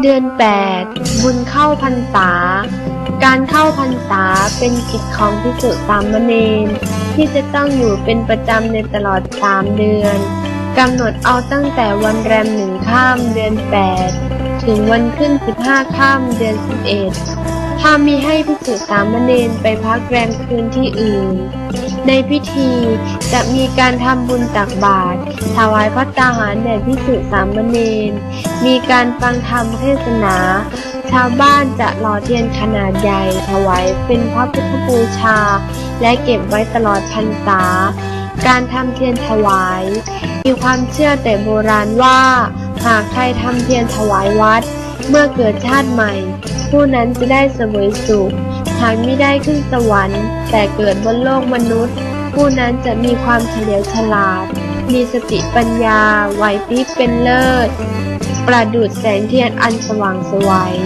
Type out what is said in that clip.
เดือน8บุญเข้าพรรษา การเข้าพรรษาเป็นกิจของพิสุสามเณรที่จะต้องอยู่เป็นประจำในตลอดสามเดือนกำหนดเอาตั้งแต่วันแรมหนึ่งข้ามเดือน8ถึงวันขึ้น15ข้ามเดือน11 ถ้ามีให้พิสุสามเณรไปพักแรมคืนที่อื่น ในพิธีจะมีการทำบุญตักบาตรถวายพระตาหารแด่พิสุสามเณรมีการฟังธรรมเทศนา ชาวบ้านจะหล่อเทียนขนาดใหญ่ถวายเป็นพระพุทธบูชา และเก็บไว้ตลอดพรรษา การทำเทียนถวาย มีความเชื่อแต่โบราณว่า หากใครทำเทียนถวายวัด เมื่อเกิดชาติใหม่ ผู้นั้นจะได้เสวยสุขหากไม่ได้ขึ้นสวรรค์ แต่เกิดบนโลกมนุษย์ ผู้นั้นจะมีความเฉลียวฉลาด มีสติปัญญาไหวพริบเป็นเลิศ ประดุดแสงเทียนอันสว่างสวัย